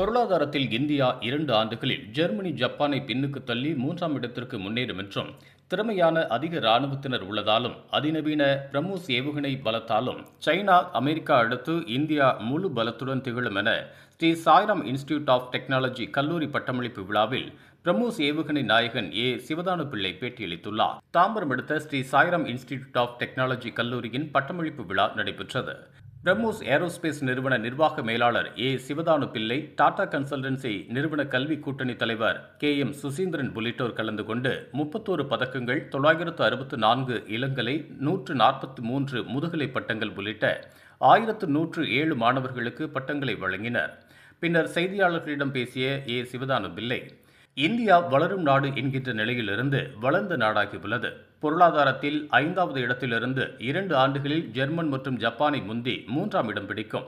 பொருளாதாரத்தில் இந்தியா இரண்டு ஆண்டுகளில் ஜெர்மனி ஜப்பானை பின்னுக்கு தள்ளி மூன்றாம் இடத்திற்கு முன்னேறும் என்றும் திறமையான அதிக இராணுவத்தினர் உள்ளதாலும் அதிநவீன பிரம்மோஸ் ஏவுகணை பலத்தாலும் சைனா அமெரிக்கா அடுத்து இந்தியா முழு பலத்துடன் திகழும் என Shri Sairam institute of technology கல்லூரி பட்டமளிப்பு விழாவில் பிரம்மோஸ் ஏவுகணை நாயகன் ஏ. சிவதானு பிள்ளை பேட்டியளித்துள்ளார். தாம்பரம் அடுத்த Shri Sairam institute of technology கல்லூரியின் பட்டமளிப்பு விழா நடைபெற்றது. பிரம்மோஸ் ஏரோஸ்பேஸ் நிறுவன நிர்வாக மேலாளர் ஏ. சிவதானு பிள்ளை டாடா கன்சல்டன்சி நிறுவன கல்வி கூட்டணி தலைவர் கே. எம். சுசீந்திரன் உள்ளிட்டோர் கலந்து கொண்டு முப்பத்தோரு பதக்கங்கள் தொள்ளாயிரத்து அறுபத்து நான்கு இளங்கலை நூற்று நாற்பத்தி மூன்று முதுகலை பட்டங்கள் உள்ளிட்ட ஆயிரத்து நூற்று ஏழு மாணவர்களுக்கு பட்டங்களை வழங்கினர். பின்னர் செய்தியாளர்களிடம் பேசிய ஏ. சிவதானு பிள்ளை இந்தியா வளரும் நாடு என்கின்ற நிலையிலிருந்து வளர்ந்த நாடாகியுள்ளது பொருளாதாரத்தில் ஐந்தாவது இடத்திலிருந்து இரண்டு ஆண்டுகளில் ஜெர்மன் மற்றும் ஜப்பானை முந்தி மூன்றாம் இடம் பிடிக்கும்.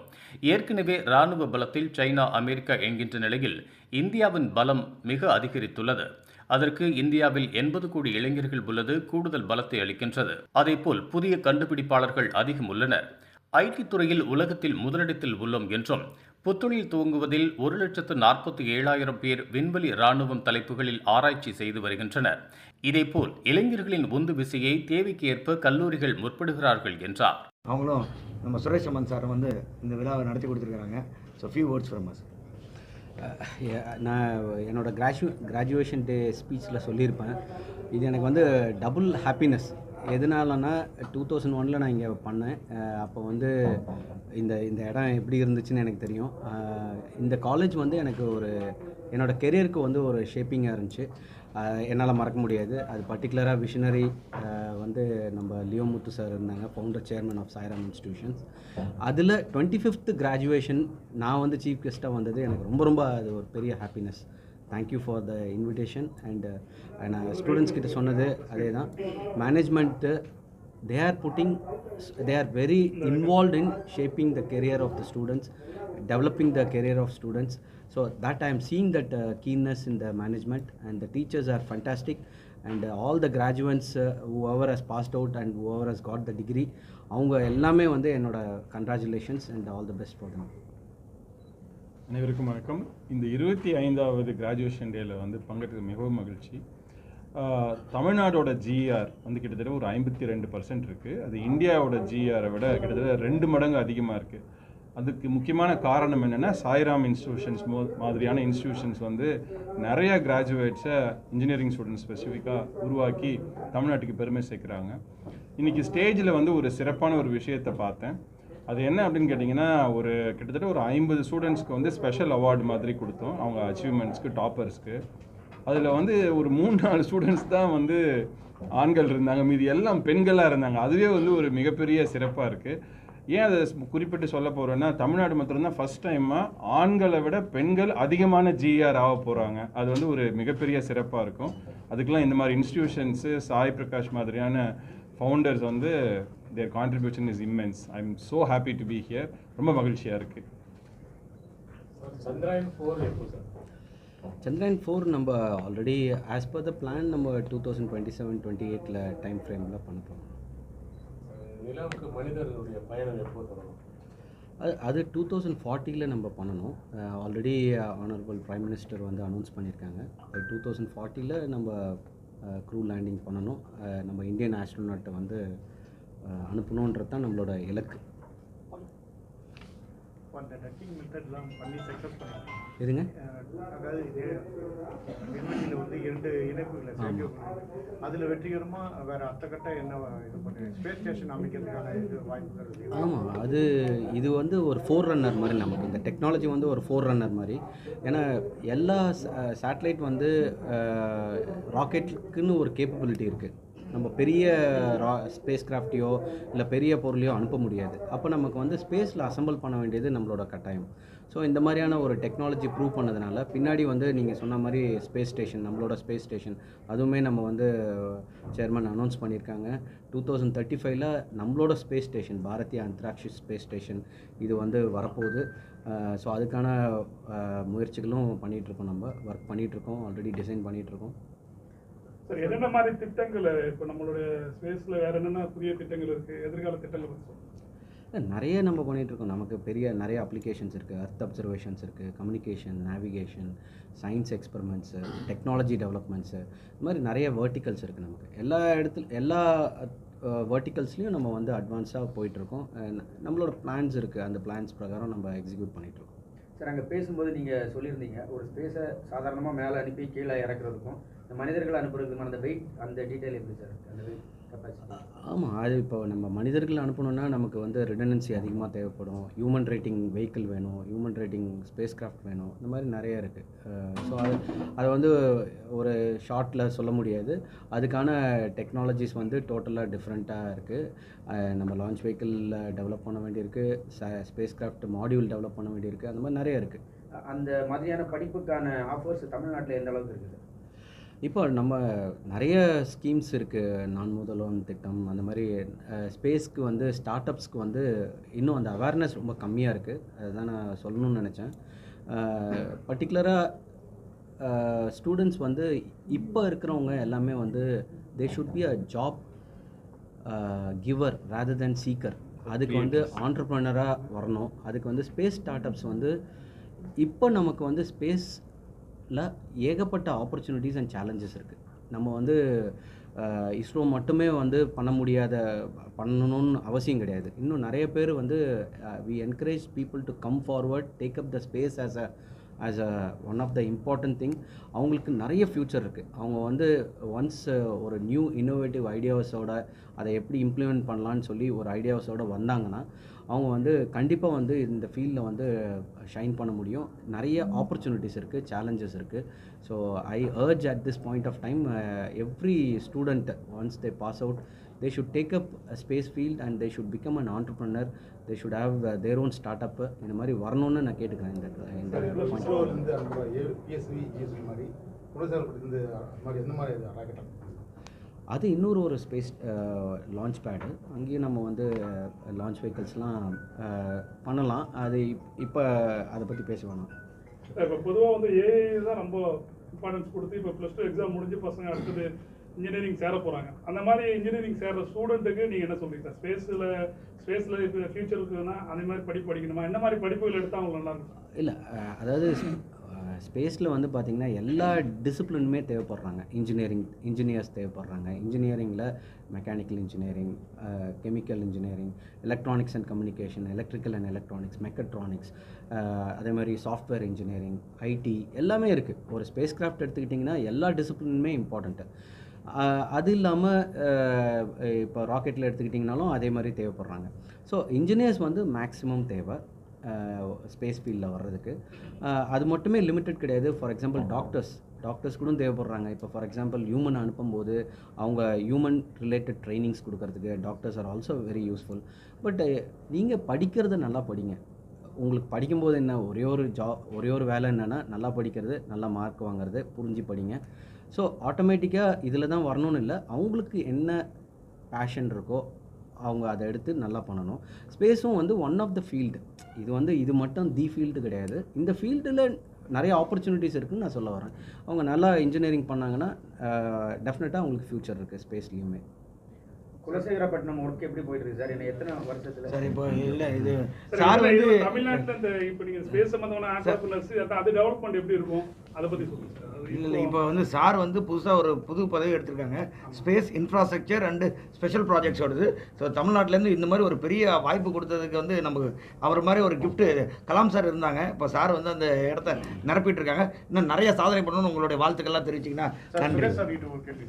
ஏற்கனவே ராணுவ பலத்தில் சைனா அமெரிக்கா என்கின்ற நிலையில் இந்தியாவின் பலம் மிக அதிகரித்துள்ளது. அதற்கு இந்தியாவில் எண்பது கோடி இளைஞர்கள் உள்ளது கூடுதல் பலத்தை அளிக்கின்றது. அதேபோல் புதிய கண்டுபிடிப்பாளர்கள் அதிகம் உள்ளனர். ஐடி துறையில் உலகத்தில் முதலிடத்தில் உள்ளோம் என்றும் புத்தொழில் துவங்குவதில் ஒரு லட்சத்து நாற்பத்தி ஏழாயிரம் பேர் விண்வெளி ராணுவம் தலைப்புகளில் ஆராய்ச்சி செய்து வருகின்றனர். இதேபோல் இளைஞர்களின் உந்து விசையை தேவைக்கு ஏற்ப கல்லூரிகள் முற்படுகிறார்கள் என்றார். அவங்களும் நம்ம சுரேஷ் சமன் சார் வந்து இந்த விழாவை நடத்தி கொடுத்துருக்காங்க so few words from us நான் என்னோடய கிராஜு கிராஜுவேஷன் டே ஸ்பீச்சில் சொல்லியிருப்பேன். இது எனக்கு வந்து டபுள் ஹாப்பினஸ் எதனாலனா டூ தௌசண்ட் ஒனில் நான் இங்கே பண்ணேன். அப்போ வந்து இந்த இந்த இடம் எப்படி இருந்துச்சுன்னு எனக்கு தெரியும். இந்த காலேஜ் வந்து எனக்கு ஒரு என்னோடய கெரியருக்கு வந்து ஒரு ஷேப்பிங்காக இருந்துச்சு. என்னால் மறக்க முடியாது. அது பர்டிகுலராக விஷனரி வந்து நம்ம லியோ முத்து சார் இருந்தாங்க founder chairman of Sairam institutions அதில் டுவெண்ட்டி ஃபிஃப்த் கிராஜுவேஷன் நான் வந்து சீஃப் கெஸ்ட்டாக வந்தது. எனக்கு ரொம்ப ரொம்ப அது ஒரு பெரிய happiness thank you for the invitation and நான் ஸ்டூடெண்ட்ஸ் கிட்ட சொன்னது அதே தான் management they are putting they are very involve in shaping the career of the students developing the career of students so that I am seeing that keenness in the management and the teachers are fantastic and all the graduands over has passed out and over has got the degree அவங்க எல்லாமே வந்து என்னோட congratulations and all the best for them அனைவருக்கும் வணக்கம். இந்த இருபத்தி ஐந்தாவது graduation டேயில் வந்து பங்கெடுக்க மிகவும் மகிழ்ச்சி. தமிழ்நாடோட ஜிஆர் வந்து கிட்டத்தட்ட ஒரு ஐம்பத்தி ரெண்டு பர்சன்ட் இருக்குது அது இந்தியாவோட ஜிஆரை விட கிட்டத்தட்ட ரெண்டு மடங்கு அதிகமாக இருக்குது அதுக்கு முக்கியமான காரணம் என்னென்னா சாய்ராம் இன்ஸ்டிடியூஷன்ஸ் மோ மாதிரியான இன்ஸ்டிடியூஷன்ஸ் வந்து நிறைய கிராஜுவேட்ஸை இன்ஜினியரிங் ஸ்டூடெண்ட்ஸ் ஸ்பெசிஃபிக்காக உருவாக்கி தமிழ்நாட்டுக்கு பெருமை சேர்க்குறாங்க. இன்றைக்கி ஸ்டேஜில் வந்து ஒரு சிறப்பான ஒரு விஷயத்தை பார்த்தேன். அது என்ன அப்படின்னு கேட்டிங்கன்னா ஒரு கிட்டத்தட்ட ஒரு ஐம்பது ஸ்டூடெண்ட்ஸ்க்கு வந்து ஸ்பெஷல் அவார்டு மாதிரி கொடுத்தோம். அவங்க அச்சீவ்மெண்ட்ஸ்க்கு டாப்பர்ஸ்க்கு அதில் வந்து ஒரு மூணு நாலு ஸ்டூடெண்ட்ஸ் தான் வந்து ஆண்கள் இருந்தாங்க. மீதி எல்லாம் பெண்களாக இருந்தாங்க. அதுவே வந்து ஒரு மிகப்பெரிய சிறப்பாக இருக்குது ஏன் அதை குறிப்பிட்டு சொல்ல போகிறேன்னா தமிழ்நாடு மாத்திரம்தான் ஃபஸ்ட் டைமாக ஆண்களை விட பெண்கள் அதிகமான ஜிஆர் ஆக போகிறாங்க அது வந்து ஒரு மிகப்பெரிய சிறப்பாக இருக்கும். அதுக்கெலாம் இந்த மாதிரி இன்ஸ்டிடியூஷன்ஸு சாய் பிரகாஷ் மாதிரியான ஃபவுண்டர்ஸ் வந்து their contribution is immense I am so happy to be here ரொம்ப மகிழ்ச்சியாக இருக்குது சந்திரன் ஃபோர் நம்ம already as per the plan நம்ம two thousand twenty seven twenty எயிட்டில் டைம் ஃப்ரேமில் பண்ண போகிறோம் நிலவுக்கு மனிதர்களுடைய பயணம் எப்போ அது அது டூ தௌசண்ட் ஃபார்ட்டியில் நம்ம பண்ணணும். ஆல்ரெடி ஆனரபிள் பிரைம் மினிஸ்டர் வந்து அனௌன்ஸ் பண்ணியிருக்காங்க டூ தௌசண்ட் ஃபார்ட்டியில் நம்ம க்ரூ லேண்டிங் பண்ணணும். நம்ம இந்தியன் ஆஸ்ட்ரோனாட்டை வந்து அனுப்பணுன்றது தான் நம்மளோட இலக்கு. அந்த டக்கிங் மெத்தட்லாம் பண்ணி சக்ஸஸ் பண்ணி எதுங்க. ஆமாம் அது இது வந்து ஒரு ஃபோர் ரன்னர் மாதிரி நமக்கு. இந்த டெக்னாலஜி வந்து ஒரு ஃபோர் ரன்னர் மாதிரி. ஏன்னா எல்லா சேட்டலைட் வந்து ராக்கெட்டுக்குன்னு ஒரு கேப்பபிலிட்டி இருக்குது நம்ம பெரிய ரா ஸ்பேஸ் கிராஃப்டையோ இல்லை பெரிய பொருளையோ அனுப்ப முடியாது. அப்போ நமக்கு வந்து ஸ்பேஸில் அசம்பிள் பண்ண வேண்டியது நம்மளோட கட்டாயம். ஸோ இந்த மாதிரியான ஒரு டெக்னாலஜி ப்ரூவ் பண்ணதுனால பின்னாடி வந்து நீங்கள் சொன்ன மாதிரி ஸ்பேஸ் ஸ்டேஷன் நம்மளோட ஸ்பேஸ் ஸ்டேஷன் அதுவுமே நம்ம வந்து சேர்மன் அனௌன்ஸ் பண்ணியிருக்காங்க. டூ தௌசண்ட் தேர்ட்டி ஃபைவ்ல நம்மளோட space station Bharatiya Antariksh space station இது வந்து வரப்போகுது. ஸோ அதுக்கான முயற்சிகளும் பண்ணிகிட்ருக்கோம் நம்ம. ஒர்க் பண்ணிகிட்ருக்கோம் ஆல்ரெடி டிசைன் பண்ணிகிட்ருக்கோம் சார் என்னென்ன மாதிரி திட்டங்கள் இப்போ நம்மளுடைய ஸ்பேஸில் வேறு என்னென்ன புதிய திட்டங்கள் இருக்குது எதிர்கால திட்டங்கள் பத்தி நிறைய நம்ம பண்ணிகிட்ருக்கோம் இருக்கோம். நமக்கு பெரிய நிறைய அப்ளிகேஷன்ஸ் இருக்குது அர்த் அப்சர்வேஷன்ஸ் இருக்குது communication navigation science experiments technology developments இந்த மாதிரி நிறைய வேர்ட்டிகல்ஸ் இருக்குது நமக்கு. எல்லா இடத்துல எல்லா வேர்ட்டிகல்ஸ்லையும் நம்ம வந்து அட்வான்ஸாக போயிட்டுருக்கோம் நம்மளோட பிளான்ஸ் இருக்குது அந்த பிளான்ஸ் பிரகாரம் நம்ம எக்ஸிக்யூட் பண்ணிகிட்ருக்கோம் சார் அங்கே பேசும்போது நீங்கள் சொல்லியிருந்தீங்க. ஒரு ஸ்பேஸை சாதாரணமாக மேலே அனுப்பி கீழே இறக்குறதுக்கும் இந்த மனிதர்கள் அனுப்புறதுக்குமான அந்த வெயிட் அந்த டீட்டெயில் எப்படி சார்? அந்த வெயிட் ஆமாம் அது இப்போ நம்ம மனிதர்கள் அனுப்பணும்னா நமக்கு வந்து ரிடனன்சி அதிகமாக தேவைப்படும். ஹியூமன் ரேட்டிங் வெஹிக்கிள் வேணும் ஹியூமன் ரேட்டிங் ஸ்பேஸ் கிராஃப்ட் வேணும். இந்த மாதிரி நிறைய இருக்குது ஸோ அது அதை வந்து ஒரு ஷார்ட்டில் சொல்ல முடியாது. அதுக்கான டெக்னாலஜிஸ் வந்து டோட்டலாக டிஃப்ரெண்ட்டாக இருக்குது நம்ம லான்ச் வெஹிக்கிளில் டெவலப் பண்ண வேண்டியிருக்கு. ஸ்பேஸ் கிராஃப்ட் மாடியூல் டெவலப் பண்ண வேண்டியிருக்கு. அந்த மாதிரி நிறைய இருக்குது அந்த மாதிரியான படிப்புக்கான ஆஃபர்ஸ் தமிழ்நாட்டில் எந்த அளவுக்கு இருக்குது? இப்போ நம்ம நிறைய ஸ்கீம்ஸ் இருக்குது நான் முதல்வன் திட்டம் அந்த மாதிரி ஸ்பேஸ்க்கு வந்து ஸ்டார்ட் அப்ஸ்க்கு வந்து இன்னும் அந்த அவேர்னஸ் ரொம்ப கம்மியாக இருக்குது அதுதான் நான் சொல்லணும்னு நினச்சேன். பர்டிகுலராக ஸ்டூடெண்ட்ஸ் வந்து இப்போ இருக்கிறவங்க எல்லாமே வந்து they should be a job giver rather than seeker அதுக்கு வந்து ஆண்டர்ப்ரனராக வரணும். அதுக்கு வந்து ஸ்பேஸ் ஸ்டார்ட் அப்ஸ் வந்து இப்போ நமக்கு வந்து ஸ்பேஸில் ஏகப்பட்ட ஆப்பர்ச்சுனிட்டிஸ் அண்ட் சேலஞ்சஸ் இருக்குது நம்ம வந்து இஸ்ரோ மட்டுமே வந்து பண்ண முடியாத பண்ணணும்னு அவசியம் கிடையாது. இன்னும் நிறைய பேர் வந்து we encourage people to come forward take up the space as a as a one of the important thing அவங்களுக்கு நிறைய ஃப்யூச்சர் இருக்குது அவங்க வந்து ஒன்ஸ் ஒரு நியூ இன்னோவேட்டிவ் ஐடியாஸோட அதை எப்படி இம்ப்ளிமெண்ட் பண்ணலான்னு சொல்லி ஒரு ஐடியாஸோட வந்தாங்கன்னா அவங்க வந்து கண்டிப்பாக வந்து இந்த ஃபீல்டில் வந்து ஷைன் பண்ண முடியும். நிறைய ஆப்பர்ச்சுனிட்டிஸ் இருக்குது சேலஞ்சஸ் இருக்குது so I urge at this point of time every student once they pass out they should take up space field and they should become an entrepreneur. They should have their own start up இந்த மாதிரி வரணும்னு நான் கேட்டுக்கிறேன் இந்த இந்த மாதிரி மாதிரி எந்த மாதிரி அது இன்னொரு ஒரு ஸ்பேஸ் லான்ச் பேடு அங்கேயும் நம்ம வந்து லான்ச் வெஹிக்கல்ஸ்லாம் பண்ணலாம். அது இப்போ அதை பற்றி பேச வேணாம். இப்போ பொதுவாக வந்து ஏஐ தான் ரொம்ப இம்பார்ட்டன்ஸ் கொடுத்து இப்போ ப்ளஸ் டூ எக்ஸாம் முடிஞ்சு பசங்க அடுத்தது இன்ஜினியரிங் சேர போகிறாங்க அந்த மாதிரி இன்ஜினியரிங் சேர்ற ஸ்டூடெண்ட்டுக்கு நீங்கள் என்ன சொல்றீங்க? சார் ஸ்பேஸில் ஸ்பேஸில் இப்போ ஃபியூச்சருக்குன்னா அந்த மாதிரி படிப்பு படிக்கணுமா? என்ன மாதிரி படிப்புகள் எடுத்தால் அவங்க நல்லா இருக்கும்? இல்லை அதாவது ஸ்பேஸில் வந்து பார்த்திங்கன்னா எல்லா டிசிப்ளினுமே தேவைப்படுறாங்க. இன்ஜினியரிங் இன்ஜினியர்ஸ் தேவைப்படுறாங்க. இன்ஜினியரிங்கில் mechanical engineering chemical engineering electronics and communication electrical and electronics mechatronics அதே மாதிரி சாஃப்ட்வேர் இன்ஜினியரிங் ஐடி எல்லாமே இருக்குது ஒரு ஸ்பேஸ் கிராஃப்ட் எடுத்துக்கிட்டிங்கன்னா எல்லா டிசிப்ளினுமே இம்பார்ட்டண்ட்டு அது இல்லாமல் இப்போ ராக்கெட்டில் எடுத்துக்கிட்டிங்கனாலும் அதே மாதிரி தேவைப்படுறாங்க. ஸோ இன்ஜினியர்ஸ் வந்து மேக்ஸிமம் தேவை. ஸ்பேஸ் ஃபீல்டில் வர்றதுக்கு. அது மட்டுமே லிமிட்டட் கிடையாது. ஃபார் எக்ஸாம்பிள் டாக்டர்ஸ் டாக்டர்ஸ் கூட தேவைப்படுறாங்க. இப்போ ஃபார் எக்ஸாம்பிள் ஹியூமன் அனுப்பும்போது அவங்க ஹியூமன் ரிலேட்டட் ட்ரைனிங்ஸ் கொடுக்கறதுக்கு doctors are also very useful but நீங்கள் படிக்கிறத நல்லா படிங்க. உங்களுக்கு படிக்கும்போது என்ன? ஒரே ஒரு ஜா ஒரே ஒரு வேலை என்னென்னா நல்லா படிக்கிறது நல்லா மார்க் வாங்குறது புரிஞ்சு படிங்க. ஸோ ஆட்டோமேட்டிக்காக இதில் தான் வரணும்னு இல்லை. அவங்களுக்கு என்ன பேஷன் இருக்கோ அவங்க அதை எடுத்து நல்லா பண்ணணும். ஸ்பேஸும் வந்து ஒன் ஆஃப் த ஃபீல்டு இது வந்து இது மட்டும் தி ஃபீல்டு கிடையாது. இந்த ஃபீல்டில் நிறைய ஆப்பர்ச்சுனிட்டிஸ் இருக்குன்னு நான் சொல்ல வரேன். அவங்க நல்லா இன்ஜினியரிங் பண்ணாங்கன்னா டெஃபினட்டாக அவங்களுக்கு ஃப்யூச்சர் இருக்குது ஸ்பேஸ்லேயுமே குலசேகரப்பட்டினம் ஒர்க் எப்படி போயிட்டு இருக்கு சார்? என்ன எத்தனை வருஷத்துல? சார் இப்போ இல்லை இது சார் சார் வந்து தமிழ்நாட்டுல இந்த இப்போ நீங்க ஸ்பேஸ் சம்பந்தமான ஆண்டர்பிரினர்ஸ் அது டெவலப்மெண்ட் எப்படி இருக்கும்? அதை இல்லை இப்போ வந்து சார் வந்து புதுசாக ஒரு புது பதவி எடுத்திருக்காங்க. ஸ்பேஸ் இன்ஃப்ராஸ்ட்ரக்சர் அண்டு ஸ்பெஷல் ப்ராஜெக்ட்ஸோடது ஸோ தமிழ்நாட்டிலேருந்து இந்த மாதிரி ஒரு பெரிய வாய்ப்பு கொடுத்ததுக்கு வந்து நமக்கு அவர் மாதிரி ஒரு gift கலாம் சார் இருந்தாங்க. இப்போ சார் வந்து அந்த இடத்த நிரப்பிட்டு இருக்காங்க இன்னும் நிறைய சாதனை பண்ணணும்னு உங்களுடைய வாழ்த்துக்கள்லாம் தெரிவிச்சிங்கன்னா நன்றி.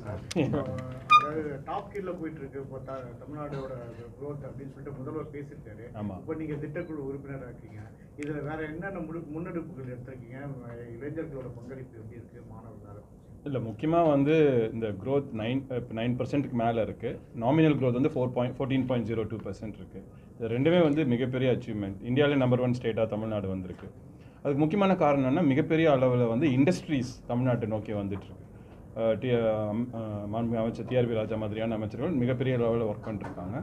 சார். அதாவது டாப் கீழ போயிட்டு இருக்கு இப்போ தமிழ்நாடோட growth அப்படின்னு சொல்லிட்டு முதல்வர் பேசியிருக்காரு. இப்போ நீங்க திட்டக்குழு உறுப்பினராக இருக்கீங்க. இதுல வேற என்னென்ன முன்னெடுப்புகள் எடுத்திருக்கீங்க? இளைஞர்களோட பங்களிப்பு எப்படி இருக்கு? மாணவர்கள் இல்லை முக்கியமாக வந்து இந்த growth நைன் இப்போ நைன் பர்சன்ட்டுக்கு மேலே இருக்குது நாமினல் growth வந்து four point fourteen point zero two percent இருக்குது இது ரெண்டுமே வந்து மிகப்பெரிய அச்சீவ்மெண்ட் இந்தியாவிலே நம்பர் ஒன் ஸ்டேட்டாக தமிழ்நாடு வந்திருக்கு. அதுக்கு முக்கியமான காரணம் என்ன மிகப்பெரிய அளவில் வந்து இண்டஸ்ட்ரீஸ் தமிழ்நாட்டை நோக்கி வந்துட்டுருக்கு. டி அம், மாண்புமிகு அமைச்சர் டிஆர்பி ராஜா மாதிரியான அமைச்சர்கள் மிகப்பெரிய லெவலில் ஒர்க் பண்ணிருக்காங்க.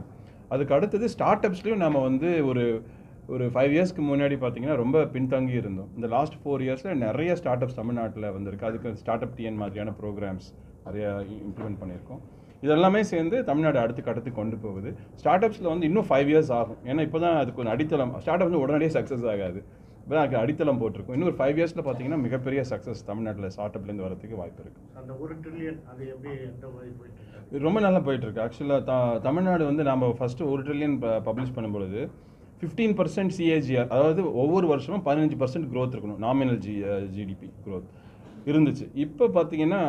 அதுக்கு அடுத்தது ஸ்டார்ட் அப்ஸ்லேயும் நம்ம வந்து ஒரு ஒரு ஃபைவ் இயர்ஸ்க்கு முன்னாடி பார்த்தீங்கன்னா ரொம்ப பின்தங்கி இருந்தோம். இந்த லாஸ்ட் ஃபோர் இயர்ஸில் நிறைய ஸ்டார்ட் அப்ஸ் தமிழ்நாட்டில் வந்திருக்கு. அதுக்கு ஸ்டார்ட் அப் டிஎன் மாதிரியான ப்ரோக்ராம்ஸ் நிறைய இம்ப்ளிமெண்ட் பண்ணியிருக்கோம். இதெல்லாமே சேர்ந்து தமிழ்நாடு அடுத்து கடத்து கொண்டு போகுது. ஸ்டார்ட் அப்ஸில் வந்து இன்னும் ஃபைவ் இயர்ஸ் ஆகும். ஏன்னா இப்போ தான் அதுக்கு ஒரு அடித்தளம். ஸ்டார்ட் வந்து உடனடியே சக்ஸஸ் ஆகாது. தான் அதுக்கு அடித்தளம் போட்டிருக்கும். இன்னொரு ஃபைவ் இயர்ஸில் பார்த்தீங்கன்னா மிகப்பெரிய சக்ஸஸ் தமிழ்நாட்டில் ஸ்டார்ட் அப்லேருந்து வரதுக்கு வாய்ப்பு இருக்குது ரொம்ப நல்லா போயிட்டு இருக்கு. ஆக்சுவலாக த தமிழ்நாடு வந்து நம்ம ஃபஸ்ட்டு ஒரு ட்ரில்லியன் பப்ளிஷ் பண்ணும்பொழுது ஃபிஃப்டீன் பர்சன்ட் சிஏஜிஆர் அதாவது ஒவ்வொரு வருஷமும் பதினஞ்சு பர்சன்ட் க்ரோத் இருக்கணும். நாமினல் ஜி ஜிடிபி க்ரோத் இருந்துச்சு. இப்போ பார்த்தீங்கன்னா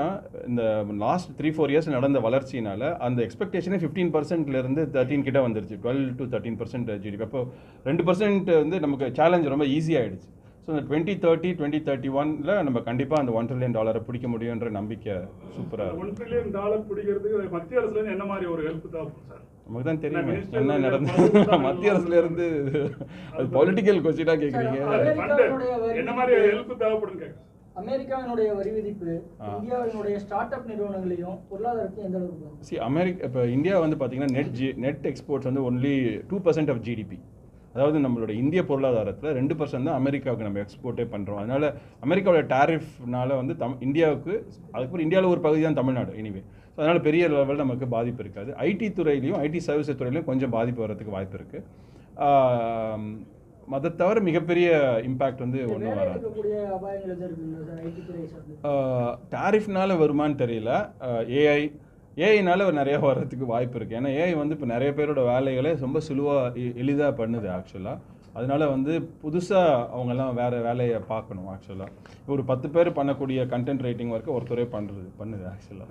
இந்த லாஸ்ட் த்ரீ ஃபோர் இயர்ஸ் நடந்த வளர்ச்சியினால அந்த எக்ஸ்பெக்டேஷனே ஃபிஃப்டீன் பர்சன்ட்லேருந்து தேர்ட்டின் கிட்ட வந்துருச்சு. Twelve to thirteen percent GDP அப்போ ரெண்டு பர்சன்ட் வந்து நமக்கு சேலஞ்ச் ரொம்ப ஈஸியாகிடுச்சு ஸோ இந்த டுவெண்ட்டி தேர்ட்டி டுவெண்ட்டி தேர்ட்டி ஒனில் நம்ம கண்டிப்பாக அந்த ஒன் ட்ரில்லியன் டாலரை பிடிக்க முடியுன்ற நம்பிக்கை சூப்பராக ஒன் ட்ரில்லியன் டாலர் பிடிக்கிறதுக்கு மத்திய அரசுல இருந்து என்ன மாதிரி ஒரு ஹெல்ப் தேவைப்படும் சார்? நமக்கு தான் தெரியுமே. என்ன நடந்தது மத்திய அரசுல இருந்து அது பொலிட்டிக்கல் கொஸ்டினாக கேட்குறீங்க என்ன மாதிரி ஹெல்ப் தேவைப்படும் கேட்குறேன் அமெரிக்காவினுடைய வரி விதிப்பு. இந்தியாவினுடைய ஸ்டார்ட் அப் நிறுவனங்களையும் பொருளாதாரத்தையும் எந்த அளவுக்கு? சி அமெரிக்கா இப்போ இந்தியா வந்து பார்த்தீங்கன்னா நெட் ஜி நெட் எக்ஸ்போர்ட்ஸ் வந்து only two percent of GDP அதாவது நம்மளோட இந்திய பொருளாதாரத்தில் ரெண்டு பர்சன்ட் தான் அமெரிக்காவுக்கு நம்ம எக்ஸ்போர்ட்டே பண்ணுறோம் அதனால அமெரிக்காவோட டேரிஃப்னால வந்து தம் இந்தியாவுக்கு அதுக்கப்புறம் இந்தியாவில் ஒரு பகுதி தான் தமிழ்நாடு எனிவே ஸோ அதனால் பெரிய லெவலில் நமக்கு பாதிப்பு இருக்காது. ஐடி துறையிலையும் ஐடி சர்வீஸ் துறையிலையும் கொஞ்சம் பாதிப்பு வரதுக்கு வாய்ப்பு இருக்குது அதை தவிர மிகப்பெரிய இம்பேக்ட் வந்து ஒன்றும் வராது. டாரிஃப்னால வருமான்னு தெரியல. ஏஐ ஏஐனால நிறைய வர்றதுக்கு வாய்ப்பு இருக்குது ஏன்னா ஏஐ வந்து இப்போ நிறைய பேரோட வேலைகளை ரொம்ப சுலுவாக எளிதாக பண்ணுது ஆக்சுவலாக அதனால வந்து புதுசாக அவங்கெல்லாம் வேறு வேலையை பார்க்கணும் ஆக்சுவலாக ஒரு பத்து பேர் பண்ணக்கூடிய கண்டென்ட் ரைட்டிங் ஒர்க்கு ஒருத்தரே பண்ணுறது பண்ணுது ஆக்சுவலாக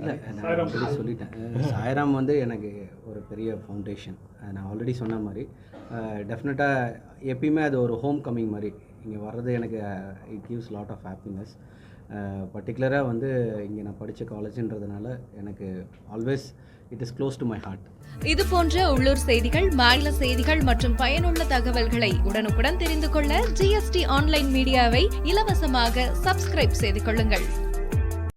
இல்லை நான் சாய்ராம் ஆல்ரெடி சொல்லிட்டேன். சாய்ராம் வந்து எனக்கு ஒரு பெரிய ஃபவுண்டேஷன் நான் ஆல்ரெடி சொன்ன மாதிரி டெஃபினட்டாக எப்பயுமே அது ஒரு ஹோம் கம்மிங் மாதிரி. இங்கே வர்றது எனக்கு it gives lot of happiness பர்டிகுலராக வந்து இங்கே நான் படித்த காலேஜுன்றதுனால எனக்கு always it is close to my heart இது போன்ற உள்ளூர் செய்திகள் மாநில செய்திகள் மற்றும் பயனுள்ள தகவல்களை உடனுக்குடன் தெரிந்து கொள்ள ஜிஎஸ்டி ஆன்லைன் மீடியாவை இலவசமாக சப்ஸ்கிரைப் செய்து கொள்ளுங்கள்.